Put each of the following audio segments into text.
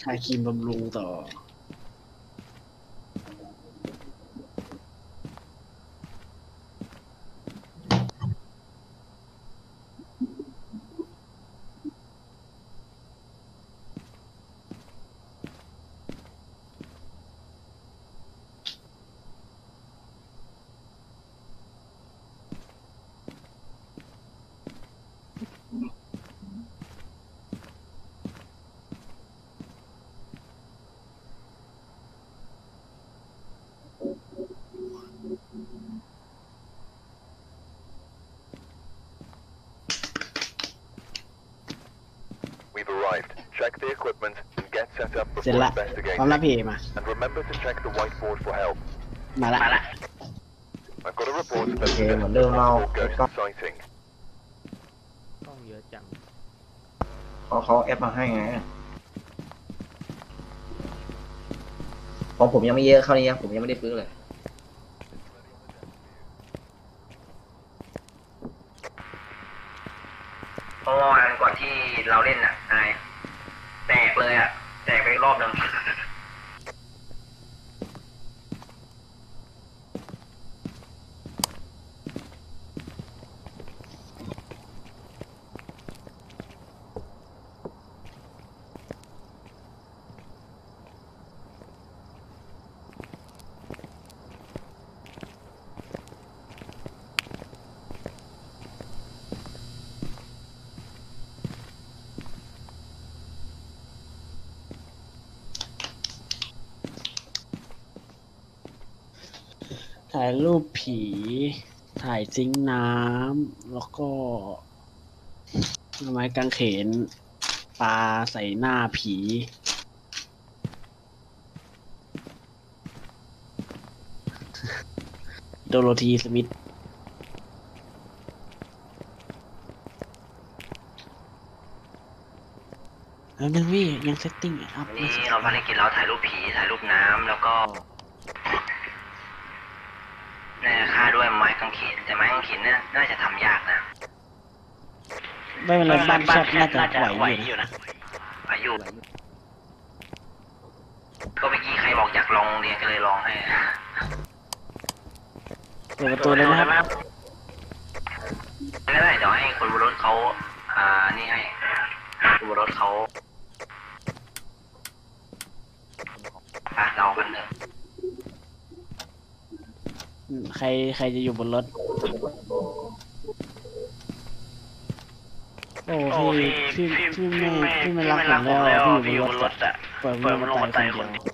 ชาครีมบำรุงต่อ เสร็จ before ละพร้อม investigating. รับพี่มา And remember to check the whiteboard for help. มาละ I've got a report that Okay, there's a mà đưa mau possible cái ghost con- sighting. กล้องเยอะจังเพราะเขาแอปมาให้ไงของผมยังไม่เยอะเข้านี้นะผมยังไม่ได้ซื้อเลยเพราะเมื่อวานก่อนที่เราเล่นอะนาย แตกเลยอะ แตกไปรอบหนึ่ง ถ่ายรูปผี ถ่ายซิงค์น้ำ แล้วก็เอาไม้กางเขนปลาใส่หน้าผี โดโรธีสมิธแล้วนึงพี่ยังเซตติ้งอัพนี่เสร็จเราภารกิจเราถ่ายรูปผี ถ่ายรูปน้ำแล้วก็เนี่ยค่า ด้วยไม้กางเขนแต่ไม้กางเขนเนี่ยน่าจะทำยากนะไม่เป็นไรบ้านแคบน่าจะไหวอยู่นะอายุก็เมื่อกี้ใครบอกอยากลองเรียนก็เลยลองให้เปิดประตูเลยนะครับ ไม่ได้เดี๋ยวให้คนบนรถเขาอ่านี่ให้คนบนรถเขาอะเรากันเถอะอืม ใครใครจะอยู่บนรถ โอ้พี่พี่พี่ไม่พี่ไม่รักผมแล้วพี่อยู่บนรถอะเปิดมันลงมาตายคนเดียว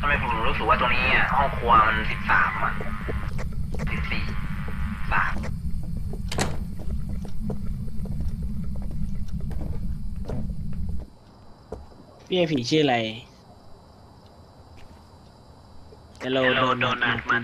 ทำไมผมรู้สึกว่าตรงนี้อะ ห้องครัวมันสิบสามอะสิบสี่สามพี่ไอผีชื่ออะไรเฮลโลโดนโดนมัน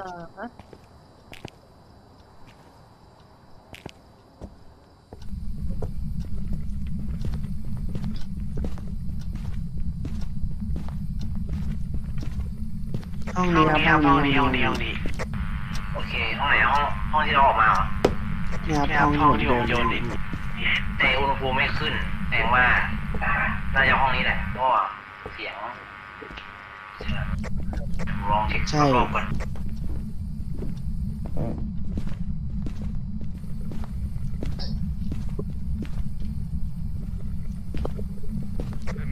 ออฮะห้องนี้ครับห้องนี้ห้องนี้ห้องนี้โอเคห้องไหนห้องห้องที่เราออกมาเหรอนี่ครับห้องที่ผมโดนแต่อุณหภูมิไม่ขึ้นแสดงว่าน่าจะห้องนี้แหละเพราะว่าเสียงเสียงลองเช็ครอบๆก่อน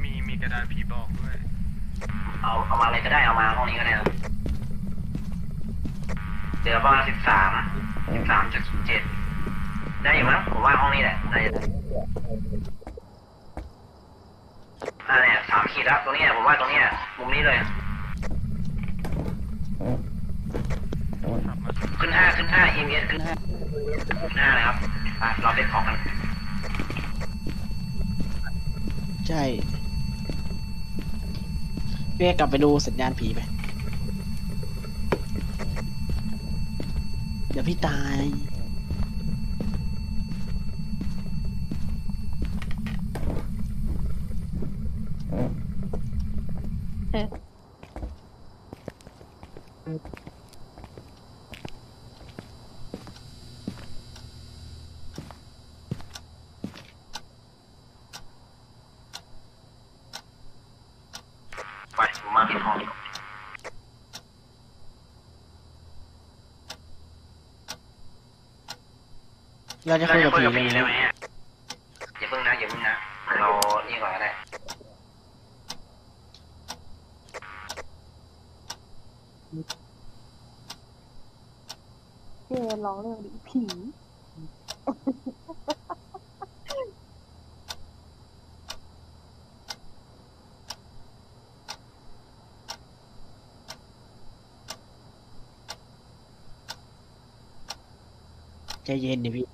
มีมีกระดานผีบอกด้วย เอาเอามาอะไรก็ได้เอามาห้องนี้ก็ได้ครับเดี๋ยว ประมาณสิบสามสิบสามจุดเจ็ดได้อยู่มั้งผมว่าห้องนี้แหละได้อะไรเนี่ยสามขีดแล้วตรงเนี้ยผมว่าตรงนี้มุมนี้เลยขึ้นห้าขึ้นห้า EMS ขึ้นห้าขึ้นห้าเลยครับเราเป็นของกันใช่เรียกกลับไปดูสัญญาณผีไป เดี๋ยวพี่ตาย ไปผมมาผิดห้อง เราจะเราคุยจะกับคุยผีกับเลผียเลยไหมอะอย่าเพิ่งนะอย่าเพิ่งนะเรานี่ก่อนก็ได้เจร้องเร็วดิผีใจเย็นดิพี่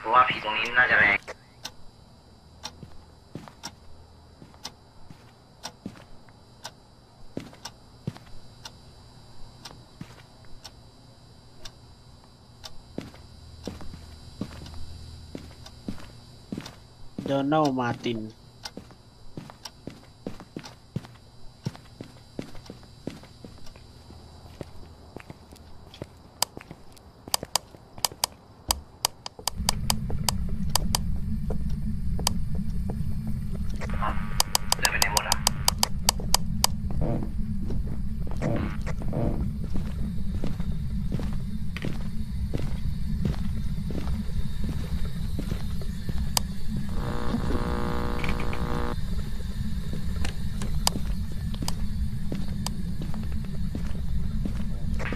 ผมว่าผีต รงนี้น่าจะแรง เดอร์นัลมาติน เดินไปไหนหมดอะ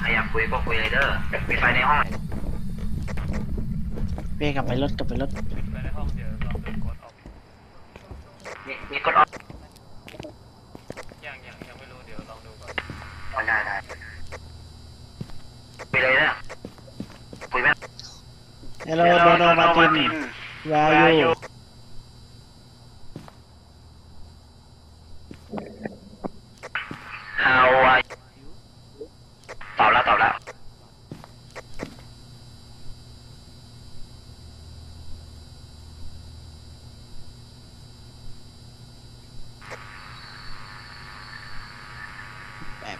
ใคุยก็คุยเลยเด้อปิดไฟในห้องหน่อยเป้กลับไปรถกลับไปรถ ปิดไปในห้องเดี๋ยวลองเดินกดออก มีมีกดออฟ ยังยังยังไม่รู้เดี๋ยวลองดูก่อน อ๋อได้ได้ไปเลยนะคุยไหม Hello โดนัลมาติน Where are you How are you ตอบแล้วตอบแล้ว แบบ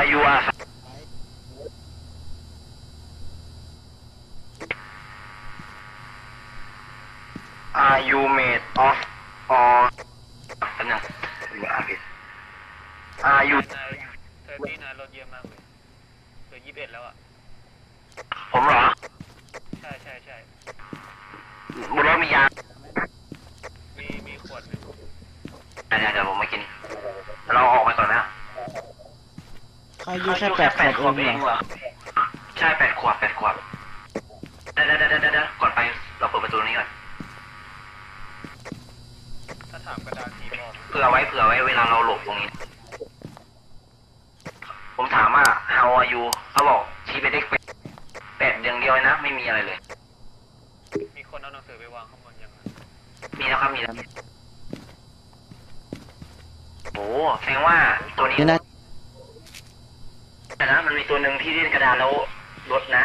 Are you are Are you made of or แป๊บนึงดูอ่านผิด Are you นายเธอที่นายรถเยี่ยมมากเลยเหลือยี่สิบเอ็ดแล้วอะ ผมเหรอ ใช่ใช่ใช่ บนรถมียา มีมีขวดหนึ่ง เดี๋ยวเดี๋ยวผมมากิน เราออกไปก่อนนะ เขาอายุ แค่แปดขวบเองเหรอใช่แปดขวบแปดขวบเดี๋ยวเดี๋ยวเดี๋ยวเดี๋ยวก่อนไปเราเปิดประตูนี้ก่อนถ้าถามกระดานผีบอกเผื่อไว้เผื่อไว้เวลาเราหลบตรงนี้ ผมถามว่า how are you เขาบอกชี้ไปได้แปดแปดอย่างเดียวเลยนะ ไม่มีอะไรเลย มีคนเอาหนังสือไปวางข้างบนยังไงมีแล้วครับมีแล้วโอ้แสดงว่าตัวนี้นี่นะ แต่นะมันมีตัวหนึ่งที่เล่นกระดานแล้วลดนะ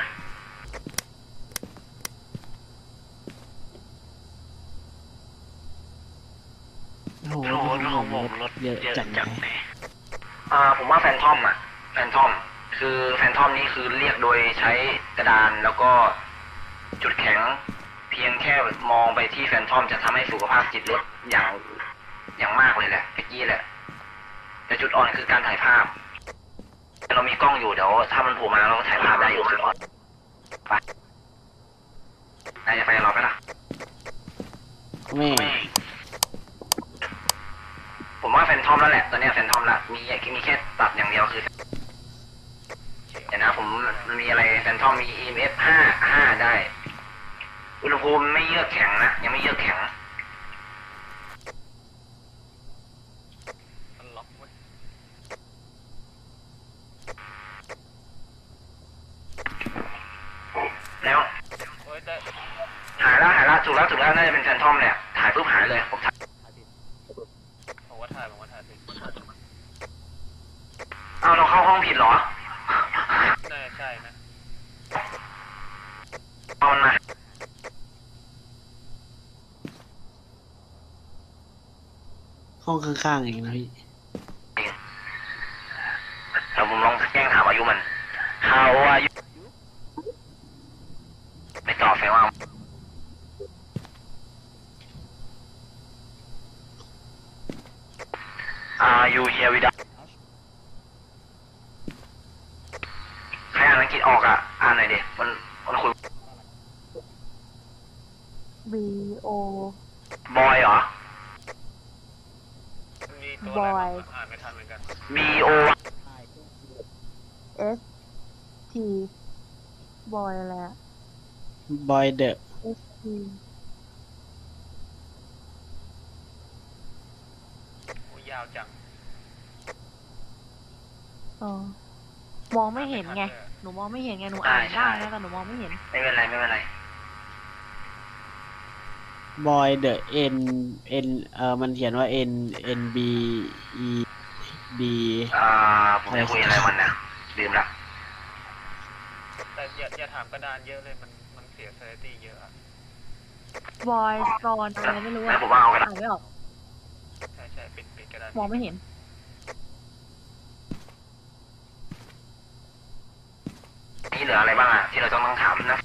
โอ้โหโอ้โหของผมลดเยอะจังจังเลยอ่าผมว่าแฟนทอมอะ แฟนทอม คือแฟนทอมนี่คือเรียกโดยใช้กระดานแล้วก็จุดแข็ง เพียงแค่มองไปที่แฟนทอมจะทำให้สุขภาพจิตลดอย่างอย่างมากเลยแหละเมื่อกี้แหละ แต่จุดอ่อนคือการถ่ายภาพ เรามีกล้องอยู่เดี๋ยวถ้ามันผูกมาเราก็ถ่ายภาพได้อยู่ครับไปนายจะไปรอไหมล่ะนี่ผมว่าแฟนทอมแล้วแหละตอนนี้แฟนทอมละมีมีแค่ตัดอย่างเดียวคือเดี๋ยวนะผมมันมีอะไรแฟนทอมมี EMF ห้องข้างๆเองนะพี่เราผมลองแกล้งถามอายุมัน How are you ไม่ตอบแฟนว่า Are you here with us ใครอ่านอังกฤษออกอะ อ่านหน่อยดิมันมันคุย B O บอยเหรอ มันมีตัวอะไร บอย บ้างอ่านไม่ทันเหมือนกัน B O S T บอยอะไรอะ บอยเดอะ S T โอ้ยยาวจังอ๋อมองไม่เห็นไง หนูมองไม่เห็นไง หนูอ่านใช่ได้นะแต่หนูมองไม่เห็น ไม่เป็นไรไม่เป็นไรบอยเดอะเอ็นเอ็นเอ่อมันเขียนว่า N N B E D อ่าผมจะคุยอะไรมันนะลืมละแต่อย่าอย่าถามกระดานเยอะเลยมันมัน เสียเซอร์ตี้เยอะอะบอยกรอนอะไรไม่รู้งั้อะนผมว่าเอากระดาษอ่านไม่ออกใช่ใช่ปิดปิดกระดานมองไม่เห็น นี่เหลืออะไรบ้างอะที่เราต้องต้องถามนะ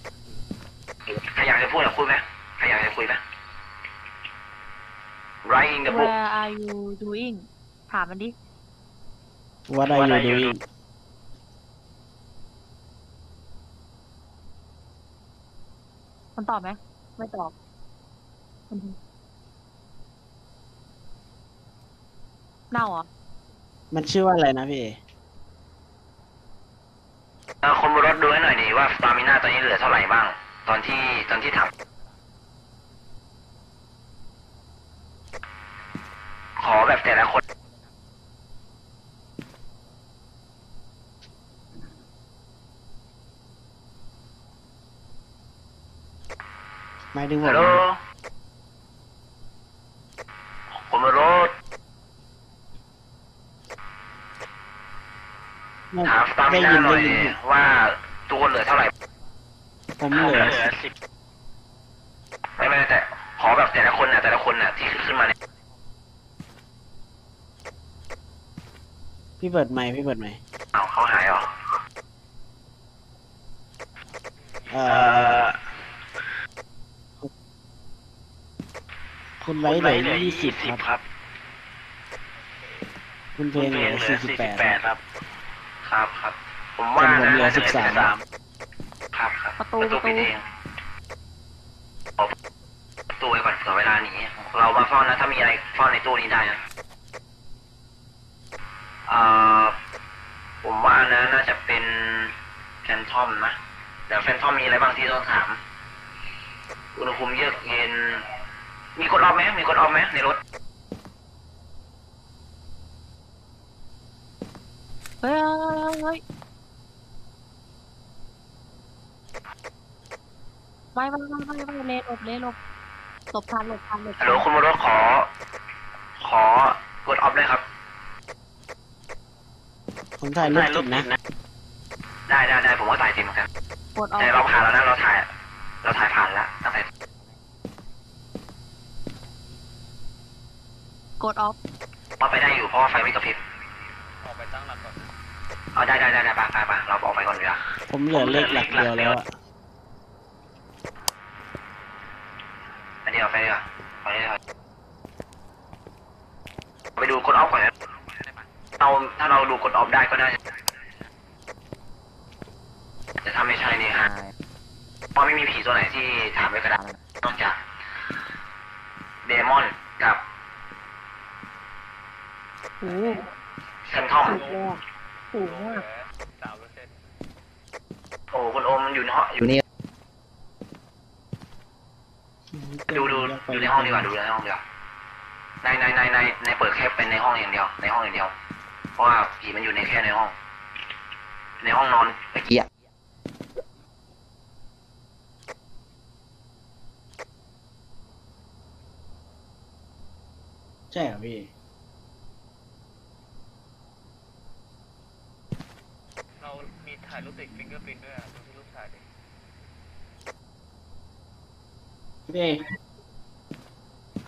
ใครอยากจะพูดอยากพูดไหมใครอยากจะคุยไหม Writing the book Where are you doing ถามมันดิ What are What you are you doing มันตอบไหม ไม่ตอบอืมเน่าเหรอ มันชื่อว่าอะไรนะพี่ เอเอ่อคนบนรถดูให้หน่อยดิว่าสตามิน่าตอนนี้เหลือเท่าไหร่บ้าง ตอนที่ตอนที่ถามขอแบบแต่ละคน หมายถึงผฮัมลโหลคนบนรถไม่ถามสตามิได้น่ายินหน่ได้อยยินว่าตัวคนเหลือเท่าไหร่ผมเหลือสิบไม่ไม่แต่ขอแบบแต่ละคนนะแต่ละคนนะที่ขึ้นมาเนี่ยพี่เปิดไมค์พี่เปิดไมค์เอาเขาหายเหรอเอ่เอ่ออ คุณไว้เหลือยี่สิบครับครับ คุณเพลงเหลือสี่สิบแปดครับ ครับครับ ผมว่าผมนะเหลือน่าจะ13ครับครับ ประตูประตูประตูปิดเองเอาประตูไว้ก่อนเผื่อเวลาหนีเรามาเฝ้านะถ้ามีอะไรเฝ้าในตู้นี้ได้นะเอ่อผมว่านะน่าจะเป็นแฟนทอมนะเดี๋ยวแฟนทอมมีอะไรบ้างที่ต้องถาม อุณหภูมิเยือกเย็น มีกดออฟไหมมีกดออฟไหมในรถเฮ้ยเฮ้ยไม่ไม่ไม่ไม่ไม่เลนหลบเลนหลบหลบทันหลบทันหลบฮัลโหลคุณบรถขอ ขอกดออฟเลยครับผมถ่ายรูปติดนะ ได้ได้ได้ผมว่าถ่ายจริงเหมือนกันกดออกแต่เราผ่านแล้วนะเราถ่าย เราถ่ายผ่านแล้วตั้งแต่ กดออฟว่าไปได้อยู่เพราะว่าไฟไม่กระพริบออกไปตั้งหลักก่อนเอาได้ได้ได้ได้ไปไปไปเราออกไปก่อนดีกว่าผมเหลือเลขหลักเดียวแล้วอะอันนี้เอาไปดีกว่าไปดีกว่าไปดูกดออฟก่อนนะเราถ้าเราดูกดออฟได้ก็ได้แต่ถ้าไม่ใช่นี่ฮะเพราะไม่มีผีตัวไหนที่ถามไว้กระดาษนอกจากเดมอนกับ โอ้แซนทอมถูกเลยอะถูกลงมากเหลือสามเปอร์เซ็นต์โอ้อยู่ในห้องอยู่นี่ดูดูดูในห้องดีกว่าดูในห้องดีกว่าในในในในในเปิดแค่เป็นในห้องอย่างเดียว ในห้องอย่างเดียว เพราะว่าผีมันอยู่ในแค่ในห้อง ในห้องนอนเมื่อกี้อะใช่เหรอพี่ เรามีถ่ายรูป ติดฟิงเกอร์พินด้วยอะดูที่รูปถ่ายดิพี่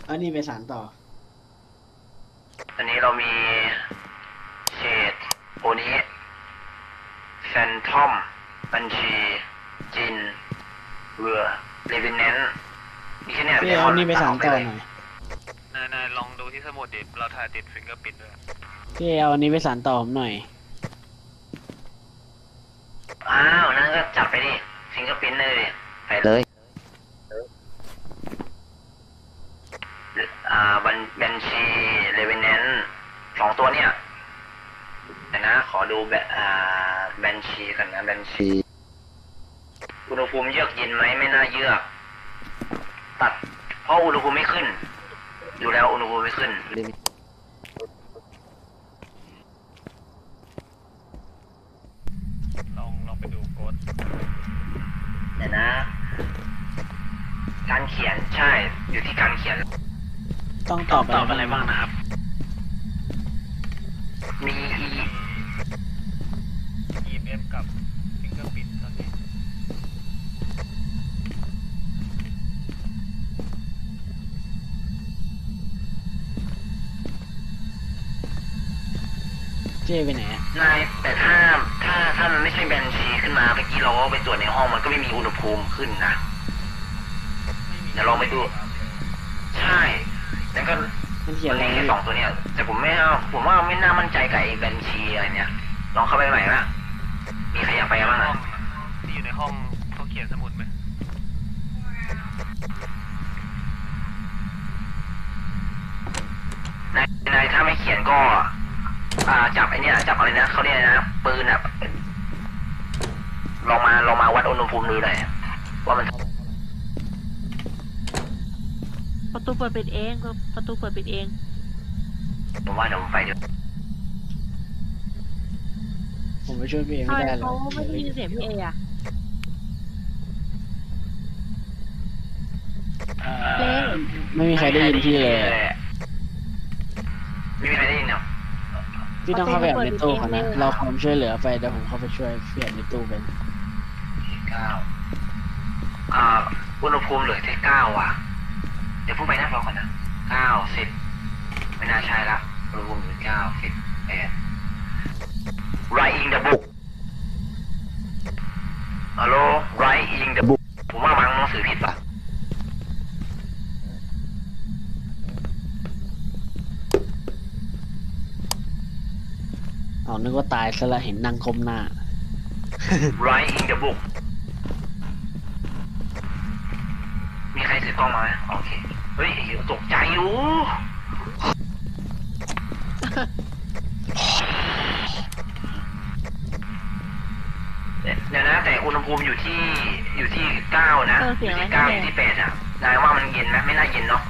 เอานี่ไปสารต่อ อันนี้เรามีเชดโอนี้แฟนทอม บัญชี จินเรือเลเวนแนนมีแค่เนี้ยพี่เอานี่ไปสารต่อหน่อยนายนายลองดูที่สมุดดิเราถ่ายติดฟิงเกอร์พินด้วยพี่เอาอันนี้ไปสารต่อผมหน่อย อ้าวนั่นก็จับไปดิฟิงเกอร์พินเลยดิไปเลยอ่าบัญบัญชีเลเวนแนนสองตัวเนี่ยนะ ขอดูแบบอ่าบัญชีกันนะบัญชีอุณหภูมิเยือกเย็นไหมไม่น่าเยือก ตัด เพราะอุณหภูมิไม่ขึ้นอยู่แล้วอุณหภูมิไม่ขึ้น ลองลองไปดูโค้ด เดี๋ยวนะ การเขียนใช่ อยู่ที่การเขียน ต้องตอบอะไรบ้างนะครับ มี e มี EMF กับฟิงเกอร์พินตอนนี้ เจ้ไปไหนอะนายแต่ถ้าถ้าถ้ามันไม่ใช่แบนชีขึ้นมาเมื่อกี้เราก็ไปตรวจในห้องมันก็ไม่มีอุณหภูมิขึ้นนะไม่มี เดี๋ยวลองไปดู ใช่แล้วก็มันเขียนมันอะไรมีแค่สองตัวเนี่ย แต่ผมไม่เอาผมว่าไม่น่ามั่นใจกับไอ้แบนชีอะไรเนี่ย ลองเข้าไปใหม่ละมีใครอยากไปบ้างห้อะองที่อยู่ในห้องเขาเขียนสมุดไหมนายนายถ้าไม่เขียนก็ อ่าจับไอ้เนี่ยจับอะไรนะเขาเรียกอะไรนะปืนอะลองมาลองมาวัดอุณหภูมิดูหน่อยว่ามัน ประตูเปิดปิดเองประตูเปิดปิดเอง ผมว่าเดี๋ยวผมไปเดี๋ยวผมไปช่วยพี่เองทำไม่ไมได้หรเขาอกไม่ได้ยินเสียงพี่เออะเอ่อเจ๊ไม่มีใครได้ยินพี่เลยไม่มีใครได้ยินเหรอพี่ต้องเข้าไปแอบในตู้ก่อนนะเราความช่วยเหลือไปเดี๋ยวผมเข้าไปช่วยพี่แอบในตู้เป็นเก้าอ่าอุณหภูมิเหลือแค่เก้าว่ะ เดี๋ยวพูดไปนะรอก่อนนะเก้าสิบไม่น่าใช่ละอุณหภูมิเหลือเก้าสิบแปด writing the book ฮัลโหล writing the book ผมว่ามังหนังสือผิดป่ะเอานึกว่าตายซะละเห็นนั่งก้มหน้า writing the book มีใครถือกล้องมาไหมโอ เคเฮ้ยเดี๋ยวตกใจอยู่ เดี๋ยวนะ แต่อุณหภูมิอยู่ที่อยู่ที่เก้านะเอออเสียงยู่อะไรที่เก้าอเนี่ยยู่ที่แปดอะนายว่ามันเย็นไหมไม่น่าเย็นเนาะ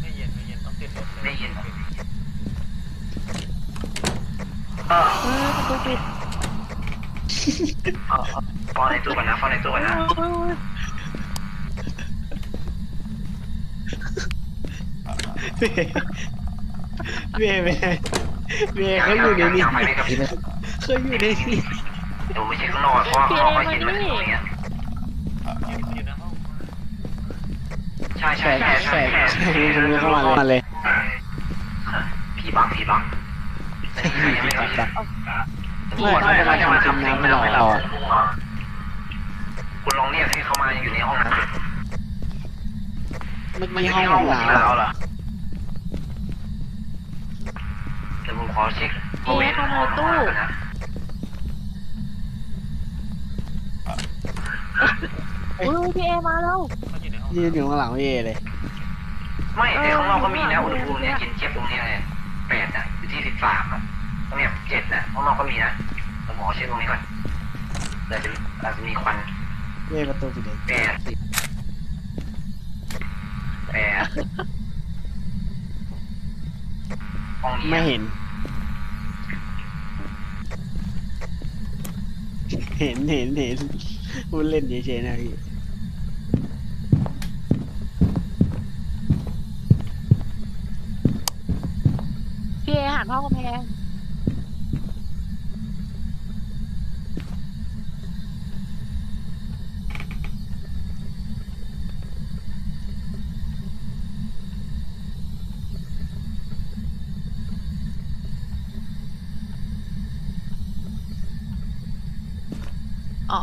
ไม่เย็นไม่เย็นต้องติดลบเลยไม่เย็นเออเออประตูปิดเออเออฟอนในตู้ก่อนนะฟอนในตู้ก่อนนะ เออพี่เอพี่เอพี่เอเขาอยู่ในนี้ยังไปไม่กับพี่เขาอยู่ในนี้เดี๋ยวไม่ใช่ข้างนอกเพราะว่าข้างนอกก็เย็นมาถึงตรงเนี้ยอยู่อยู่ในห้องใช่แฝใช่งใช่แฝใช่งใช่มึงเข้ามาเลยมาเลยผีบังผีบังอันนี้ใครยังไม่ตักัดบตัดตำรวจไม่เขาจะมาทำทำน้ำสิ่งให้ที่เราเราไม่เราคุณลองเรียกให้เขามาอยู่ในห้องนั้นเมื่อกี้ห้องของเราเหรอ ขอเช็คเอ๊ข้ามาในตู้ โอ้ยพี่เอมาแล้ว ยืนอยู่ข้างหลังพี่เอเลยไม่แต่ข้างนอกก็มีนะอุณหภูมิเนี่ยเย็นเจี๊ยบตรงนี้เลยแปดนะอยู่ที่สิบสามอะตรงเนี้ยเจ็ดนะข้างนอกก็มีนะผมอเช็คตรงนี้ก่อนอาจจะอาจจะมีควันเว้ยประตูปิดเองแปดสิบแปดห้องนี้ไม่เห็น เห็นเห็นเห็นพูดเล่นเฉยๆนะพี่พี่เอหันเข้ากำแพง อ๋อ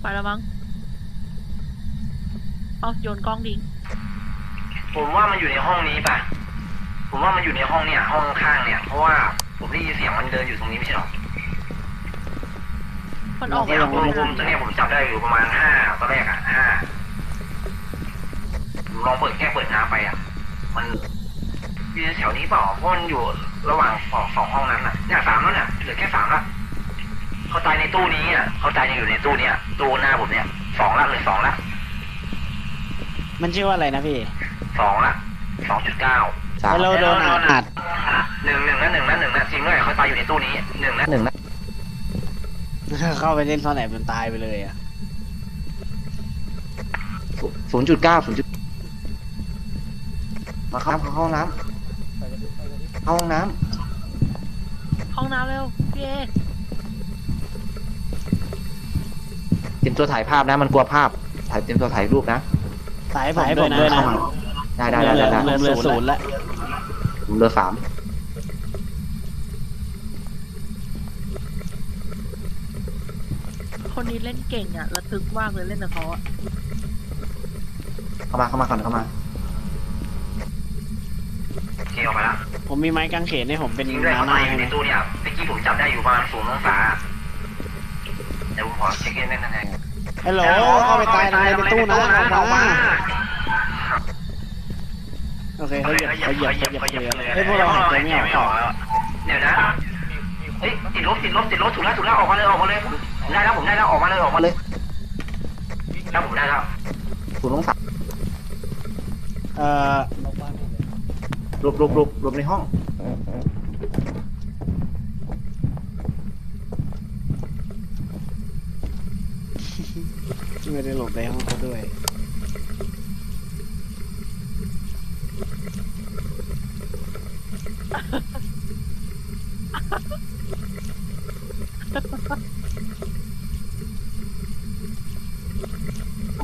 ไปแล้วมั้งเอาโยนกล้องทิ้งผมว่ามันอยู่ในห้องนี้ป่ะ ผมว่ามันอยู่ในห้องเนี่ย ห้องข้างเนี่ย เพราะว่าผมได้ยินเสียงมันเดินอยู่ตรงนี้ไม่ใช่หรอมันออกเนี่ยมาผมผมตอนเนี้ยผมจับได้อยู่ประมาณห้าตอนแรกอะห้าผมลองเปิดแค่เปิดน้ำไปอะ มัน อยู่แถวนี้เปล่าเพราะมันอยู่ระหว่างสองสองห้องนั้นอะเนี่ยสามแล้วเนี่ยเหลือแค่สามละเขาตายในตู้นี้อะเขาตายยังอยู่ในตู้เนี้ยตู้หน้าผมเนี่ยสองละเหลยสองละมันชื่อว่าอะไรนะพี่สองละสองจุดเก้าสามแล้วเราโดนอัดหนึ่งหนึ่งนะหนึ่งนะหนึ่งนะจริงด้วยเขาตายอยู่ในตู้นี้หนึ่งนะหนึ่งนะเข้าไปเล่นซ่อนแอบจนตายไปเลยอะศูนย์จุดเก้าศูนย์จุดมาเข้าเข้าห้องน้ำ เข้าห้องน้ห้องน้ำเร็วพี่เอำเตรียมตัวถ่ายภาพนะ มันกลัวภาพ ถ่ายเตรียมตัวถ่ายรูปนะสายผมด้วยนะเข้ามาได้ได้ได้ได้ได้เหลือเหลือศูนย์ละผมเหลือสามคนนี้เล่นเก่งอะระทึกมากเลยเล่นกับเขาอะเข้ามาเข้ามาก่อนเข้ามาโอ เคออกมาแล้วผมมีไม้กางเขนให้ผมเป็นจริงด้วยนาเขาหน้าตายอให้ยู่ไหมในตู้เนี่ยเมื่อกี้ผมจับได้อยู่ประมาณศูนย์องศาเดี๋ยวผมขอเช็คเองแน่นๆฮัลโหลเข้าไปตายทำไมในตู้นะออกมาโอเคเขาเหยียบเขาเหยียบเขาเหยียบเขาเหยียบเฮ้ยพวกเราหายใจไม่ออกแล้วเดี๋ยวนะเฮ้ยติดลบติดลบติดลบถูกแล้วถูกแล้วออกมาเลยออกมาเลยผมได้แล้วผมได้แล้วออกมาเลยออกมาเลยแล้วผมได้แล้วศูนย์องศาเอ่อ หลบหลบหลบหลบในห้อง ไม่ได้หลบในห้องเขาด้วย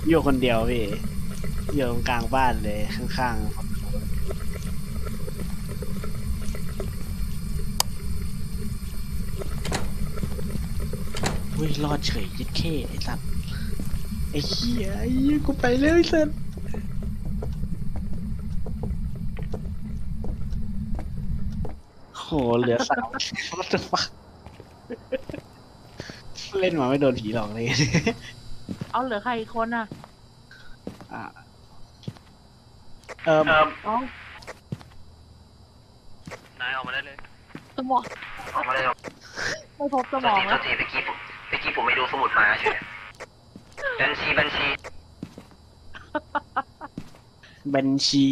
อยู่คนเดียวพี่ อยู่ตรงกลางบ้านเลยข้างๆ อุ้ยรอดเฉยยิดเข้ไอ้สัตว์ไอ้เหี้ยไอ้เหี้ยกูไปแล้วไอ้สัตว์โหเหลือสาม What the fuck เล่นมาไม่โดนผีหลอกเลย เอาเหลือใครอีกคนอะอะเออเออเอานายออกมาได้เลย สมองออกมาเลยไม่พบสสมวัอสงดีแล้วเทีเมื่อกี้ผมเมื่อ กี้ผมไปดูสมุดมาใช่ไหมบัญชีบัญชี บัญชี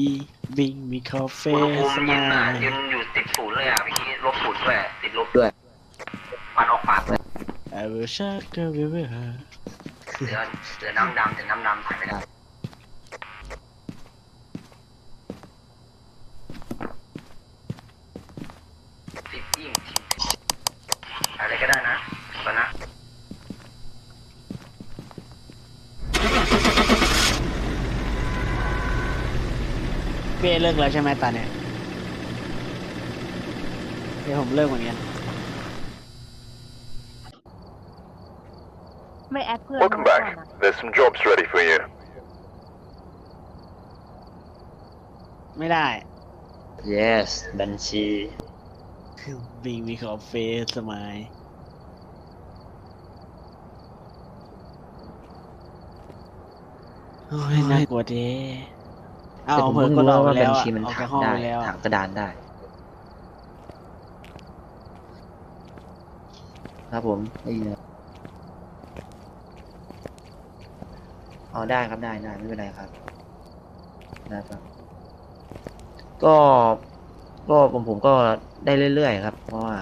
บิงมีคาเฟ่อุณหภูมิสเย็มานอะยเย็นอยู่ติดศูนย์เลยอะเมื่อกี้ลบศูนย์ด้วยติดลบด้วยปัดออกปากเลย I will shut the river เหลือเหลือน้ำดำแต่น้ำดำถ่ายไม่ได้สิบยิ่งอะไรก็ได้นะก่อนนะ เป้เลิกแล้วใช่ไหมตาเนี่ยเดี๋ยวผมเลิกเหมือนกันไม่แอดเพื่อน Welcome ไว้ก่อน back. อะ There's some jobs ready for you. ไม่ได้ yes บัญชี บิงมีคาเฟ่สมัย โอ้ยน่ากลัวเด้อ้าว แต่ผมเพิ่เพิ่งงก็รู้ออกไปว่าแล้บัวญอะชีมันออกถาจากมห้องได้ไปแล้วถามกระดานได้ ครับผมได้ยินแล้วอ๋อได้ครับได้ได้ไม่เป็นไรครับได้ครับ ก็ก็ผมผมก็ได้เรื่อยๆครับ เพราะว่า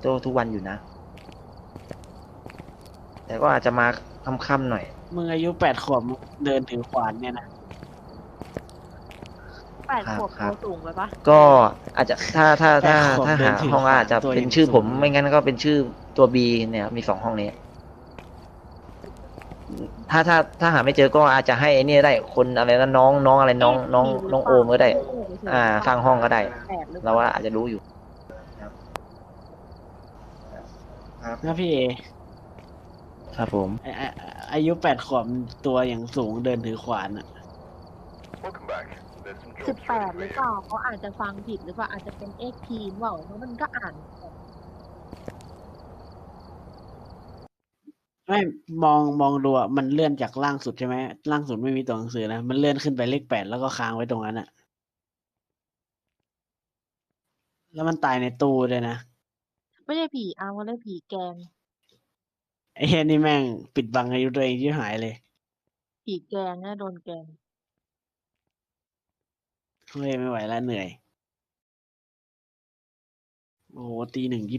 โตทุกวันอยู่นะ แต่ก็อาจจะมาค่ำๆหน่อยมึงอายุแปดขวบมึงเดินถือขวานเนี่ยนะ แปดครับขวบครับตัวสูงไปปะก็อาจจะถ้าถ้าถ้าแปดขวบถ้าเดิหานถือห้องขวานอาจจะตัวเป็นยังชื่อผม สูง ไม่งั้นก็เป็นชื่อตัวบีเนี่ยมีสองห้องนี้ ถ้าถ้าถ้าหาไม่เจอก็อาจจะให้ไอ้นี่ได้คนอะไรนะน้องน้องอะไรน้องน้องน้องโอมก็ได้ อ่าข้างห้องก็ได้ แปดหรือเปเราล่าว่าอาจจะรู้อยู่ครับครับนะพี่เอครับผม ไอ้ไอ้อายุแปดขวบตัวอย่างสูงเดินถือขวานอะ Welcome back. There's some สิบ jobs แปด ready ห for รือ you. เปล่าเขาอาจจะฟังผิดหรือเปล่าอาจจะเป็นเอ็กทีมเปล่าเพราะมันก็อ่านไม่มองมองดูอะมันเลื่อนจากล่างสุดใช่ไหมล่างสุดไม่มีตัวหนังสือนะมันเลื่อนขึ้นไปเลขแปดแล้วก็ค้างไว้ตรงนั้นอะแล้วมันตายในตู้ด้วยนะไม่ใช่ผีเอามาเลยผีแกงไอ้เฮียนี่แม่ง ปิดบังอายุตัวเองที่หายเลย ผีแกงเนี่ยโดนแกง เฮ้ยไม่ไหวแล้วเหนื่อย โอ้โหตีหนึ่งยี่